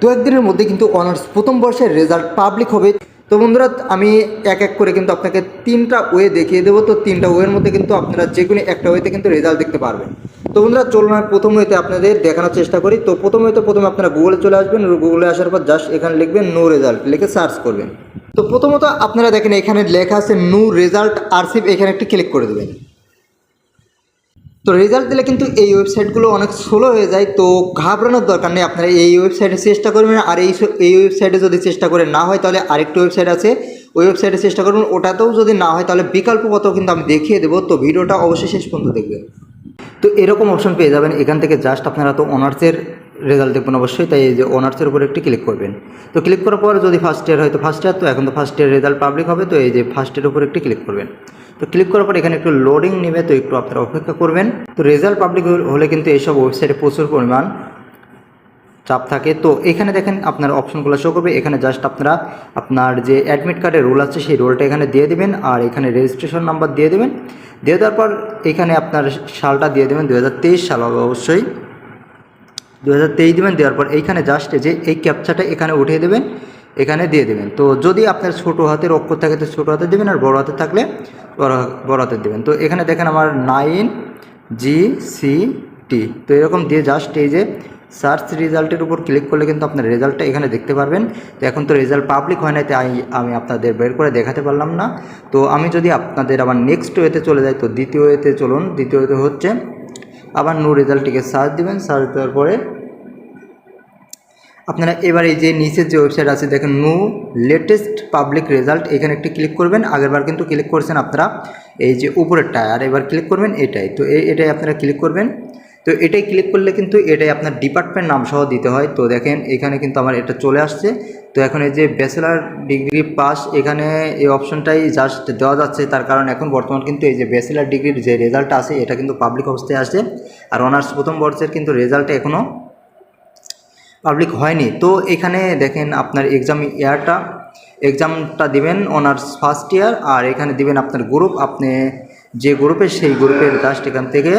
দু একদিনের মধ্যে কিন্তু অনার্স, প্রথম বর্ষের রেজাল্ট পাবলিক হবে। তো বন্ধুরা, আমি এক এক করে কিন্তু আপনাকে তিনটা ওয়ে দেখিয়ে দেবো। তো তিনটা ওয়ের মধ্যে কিন্তু আপনারা যে কোনো একটা ওয়েতে কিন্তু রেজাল্ট দেখতে পারবেন। তো বন্ধুরা, চলুন আমি প্রথম ওয়েতে আপনাদের দেখানোর চেষ্টা করি। তো প্রথম ওয়েতে প্রথমে আপনারা গুগলে চলে আসবেন। গুগলে আসার পর জাস্ট এখানে লিখবেন নো রেজাল্ট লিখে সার্চ করবেন। তো প্রথমত আপনারা দেখেন এখানে লেখা আছে নো রেজাল্ট আরসিভ এখানে একটি ক্লিক করে দেবেন। তো রেজাল্ট দিলে কিন্তু এই ওয়েবসাইটগুলো অনেক স্লো হয়ে যায়, তো ঘাবড়ানোর দরকার নেই। আপনারা এই ওয়েবসাইটে চেষ্টা করবেন, আর এই এই ওয়েবসাইটে যদি চেষ্টা করে না হয়, তাহলে আরেকটি ওয়েবসাইট আছে। ওই ওয়েবসাইটে চেষ্টা করবেন, ওটাতেও যদি না হয়, তাহলে বিকল্প পথ কিন্তু আমি দেখিয়ে দেবো। তো ভিডিওটা অবশ্যই শেষ পর্যন্ত দেখবেন। তো এরকম অপশন পেয়ে যাবেন, এখান থেকে জাস্ট আপনারা তো অনার্সের রেজাল্ট দেখবেন অবশ্যই, তাই এই যে অনার্সের উপরে একটি ক্লিক করবেন। তো ক্লিক করার পর যদি ফার্স্ট ইয়ার হয়, তো ফার্স্ট ইয়ার তো এখন তো ফার্স্ট ইয়ার রেজাল্ট পাবলিক হবে, তো এই যে ফার্স্ট ইয়ার উপরে একটি ক্লিক করবেন। তো ক্লিক করার পর এখানে একটু লোডিং নেবে, তো একটু আপনারা অপেক্ষা করবেন। তো রেজাল্ট পাবলিক হলে কিন্তু এইসব ওয়েবসাইটে প্রচুর পরিমাণ চাপ থাকে। তো এখানে দেখেন আপনার অপশনগুলো শো করবে। এখানে জাস্ট আপনারা আপনার যে অ্যাডমিট কার্ডের রোল আছে, সেই রোলটা এখানে দিয়ে দেবেন আর এখানে রেজিস্ট্রেশন নাম্বার দিয়ে দেবেন। দিয়ে দেওয়ার পর এখানে আপনার সালটা দিয়ে দেবেন দু হাজার তেইশ সাল হবে অবশ্যই। দু হাজার তেইশ দেবেন, দেওয়ার পর এইখানে জাস্ট যে, এই ক্যাপচাটা এখানে উঠিয়ে দেবেন। এখানে দিয়ে দেবেন। তো যদি আপনার ছোটো হাতের অক্ষর থাকে, তো ছোটো হাতে দেবেন, আর বড় হাতে থাকলে বড় বড় হাতে দেবেন। তো এখানে দেখেন আমার নাইন জি সি টি তো এরকম দিয়ে জাস্ট এই যে সার্চ রেজাল্টের উপর ক্লিক করলে কিন্তু আপনার রেজাল্টটা এখানে দেখতে পারবেন। তো এখন তো রেজাল্ট পাবলিক হয় না তাই আমি আপনাদের বের করে দেখাতে পারলাম না। তো আমি যদি আপনাদের আবার নেক্সট ওয়েতে চলে যাই, তো দ্বিতীয় ওয়েতে চলুন। দ্বিতীয় ওয়েতে হচ্ছে, আবার নো রেজাল্টটিকে সার্চ দিবেন। সার্চ দেওয়ার পরে আপনারা এবার যে নিচের যে ওয়েবসাইট আছে, দেখেন নো লেটেস্ট পাবলিক রেজাল্ট এখানে একটি ক্লিক করবেন। আগেরবার কিন্তু ক্লিক করছেন আপনারা। এই যে উপরেরটা, আর এবার ক্লিক করবেন এটাই। তো এটাই আপনারা ক্লিক করবেন। তো এটাই ক্লিক করলে কিন্তু এটাই আপনার ডিপার্টমেন্ট নাম সহ দিতে হয়। তো দেখেন, এখানে কিন্তু আমার এটা চলে আসছে। তো এখন এই যে ব্যাচেলার ডিগ্রি পাস এখানে এই অপশনটাই জাস্ট দেওয়া যাচ্ছে। তার কারণ এখন বর্তমান কিন্তু এই যে ব্যাচেলার ডিগ্রির যে রেজাল্ট আছে, এটা কিন্তু পাবলিক অবস্থায় আসছে আর অনার্স প্রথম বর্ষের কিন্তু রেজাল্ট এখনও পাবলিক হয়নি। তো এখানে দেখেন আপনার এক্সাম ইয়ারটা এক্সামটা দিবেন অনার্স ফার্স্ট ইয়ার আর এখানে দিবেন আপনার গ্রুপ আপনি যে গ্রুপে সেই গ্রুপের জাস্ট এখান থেকে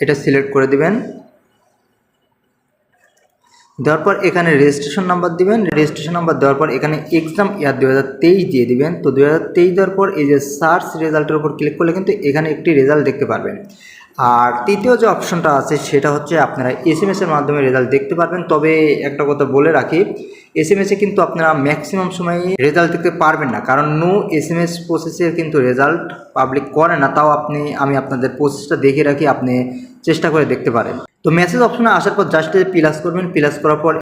এটা সিলেক্ট করে দিবেন। দেওয়ার পর এখানে রেজিস্ট্রেশন নাম্বার দিবেন। রেজিস্ট্রেশন নাম্বার দেওয়ার পর এখানে এক্সাম ইয়ার দু হাজার তেইশ দিয়ে দিবেন। তো দু হাজার তেইশ দেওয়ার পর এই যে সার্চ রেজাল্টের উপর ক্লিক করলে কিন্তু এখানে একটি রেজাল্ট দেখতে পারবেন। আর তৃতীয় যে অপশনটা আছে সেটা হচ্ছে আপনারা এস এম এসের মাধ্যমে রেজাল্ট দেখতে পারবেন। তবে একটা কথা বলে রাখি এস এম এসে কিন্তু আপনারা ম্যাক্সিমাম সময়ে রেজাল্ট দেখতে পারবেন না। কারণ নো এস এম এস প্রসেসের কিন্তু রেজাল্ট পাবলিক করে না, তাও আপনি, আমি আপনাদের প্রসেসটা দেখে রাখি, আপনি চেষ্টা করে দেখতে পারেন। তো মেসেজ অপশনে আসার পর জাস্ট প্লাস করবেন প্লাস করার পর